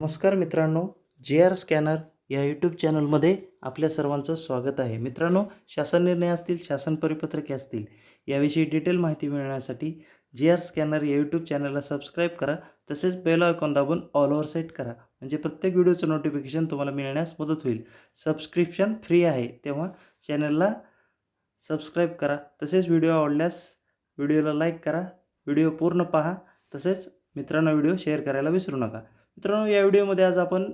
नमस्कार मित्रांनो जे आर स्कॅनर या यूट्यूब चॅनलमध्ये आपल्या सर्वांचं स्वागत आहे. मित्रांनो शासन निर्णय असतील शासन परिपत्रके असतील याविषयी डिटेल माहिती मिळवण्यासाठी जे आर स्कॅनर या यूट्यूब चॅनलला सबस्क्राईब करा तसेच बेल आयकॉन दाबून ऑल ओव्हर सेट करा. म्हणजे प्रत्येक व्हिडिओचं नोटिफिकेशन तुम्हाला मिळण्यास मदत होईल. सबस्क्रिप्शन फ्री आहे तेव्हा चॅनलला सबस्क्राईब करा. तसेच व्हिडिओ आवडल्यास व्हिडिओला लाईक करा. व्हिडिओ पूर्ण पहा. तसेच मित्रांना व्हिडिओ शेअर करायला विसरू नका. मित्रांनो या व्हिडिओमध्ये आज आपण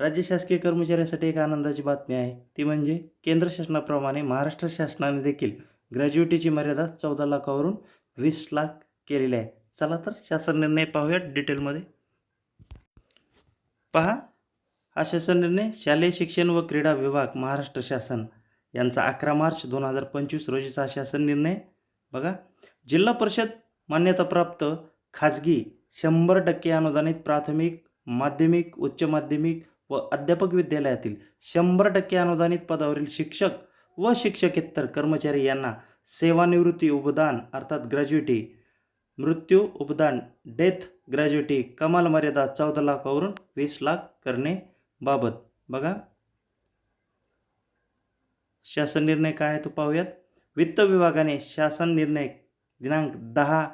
राज्य शासकीय कर्मचाऱ्यासाठी एक आनंदाची बातमी आहे. ती म्हणजे केंद्र शासनाप्रमाणे महाराष्ट्र शासनाने देखील ग्रॅज्युएटीची मर्यादा चौदा लाखावरून वीस लाख केलेली आहे. चला तर शासन निर्णय पाहूयात डिटेलमध्ये. पहा हा शासन निर्णय शालेय शिक्षण व क्रीडा विभाग महाराष्ट्र शासन यांचा अकरा मार्च दोन हजार पंचवीस रोजीचा शासन निर्णय. बघा जिल्हा परिषद मान्यताप्राप्त खाजगी शंभर टक्के अनुदानित प्राथमिक माध्यमिक उच्च माध्यमिक व अध्यापक विद्यालयातील शंभर टक्के अनुदानित पदावरील शिक्षक व शिक्षकेतर कर्मचारी यांना सेवानिवृत्ती उपदान अर्थात ग्रॅज्युएटी मृत्यू उपदान डेथ ग्रॅज्युएटी कमाल मर्यादा चौदा लाखावरून वीस लाख करणे बाबत. बघा. शासन निर्णय काय आहे तो पाहूयात. वित्त विभागाने शासन निर्णय दिनांक दहा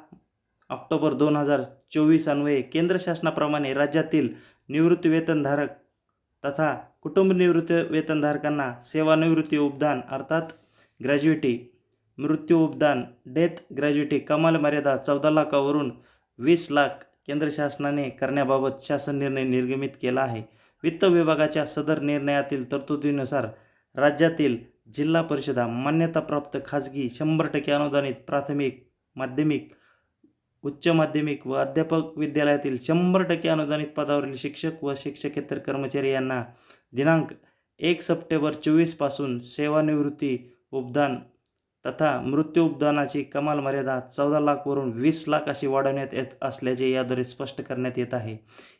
ऑक्टोबर दोन हजार चोवीस अन्वये केंद्र शासनाप्रमाणे राज्यातील निवृत्ती वेतनधारक तथा कुटुंब निवृत्ती वेतनधारकांना सेवानिवृत्ती उपदान अर्थात ग्रॅज्युएटी मृत्यू उपदान डेथ ग्रॅज्युएटी कमाल मर्यादा चौदा लाखावरून वीस लाख केंद्र शासनाने करण्याबाबत शासन निर्णय निर्गमित केला आहे. वित्त विभागाच्या सदर निर्णयातील तरतुदीनुसार राज्यातील जिल्हा परिषदा मान्यताप्राप्त खाजगी शंभर टक्के अनुदानित प्राथमिक माध्यमिक उच्च माध्यमिक व अध्यापक विद्यालयातील शंभर टक्के अनुदानित पदावरील शिक्षक व शिक्षकेतर कर्मचारी यांना दिनांक एक सप्टेंबर चोवीसपासून सेवानिवृत्ती उपदान तथा मृत्यू उपदानाची कमाल मर्यादा चौदा लाखवरून वीस लाख अशी वाढवण्यात येत असल्याचे याद्वारे स्पष्ट करण्यात येत आहे.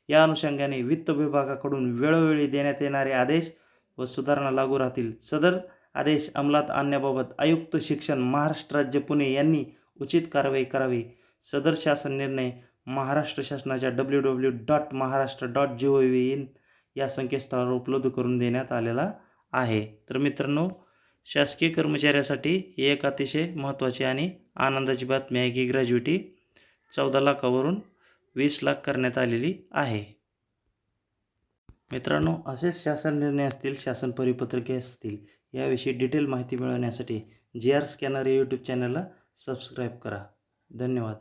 या अनुषंगाने वित्त विभागाकडून वेळोवेळी देण्यात येणारे आदेश व सुधारणा लागू राहतील. सदर आदेश अंमलात आणण्याबाबत आयुक्त शिक्षण महाराष्ट्र राज्य पुणे यांनी उचित कारवाई करावी. सदर शासन निर्णय महाराष्ट्र शासनाच्या W W dot Maharashtra dot G O V in या संकेतस्थळावर उपलब्ध करून देण्यात आलेला आहे. तर मित्रांनो शासकीय कर्मचाऱ्यासाठी ही एक अतिशय महत्त्वाची आणि आनंदाची बातमी आहे की ग्रॅज्युएटी चौदा लाखावरून वीस लाख करण्यात आलेली आहे. मित्रांनो असेच शासन निर्णय असतील शासन परिपत्रके असतील याविषयी डिटेल माहिती मिळवण्यासाठी जी आर स्कॅनर या यूट्यूब चॅनलला सबस्क्राईब करा. धन्यवाद.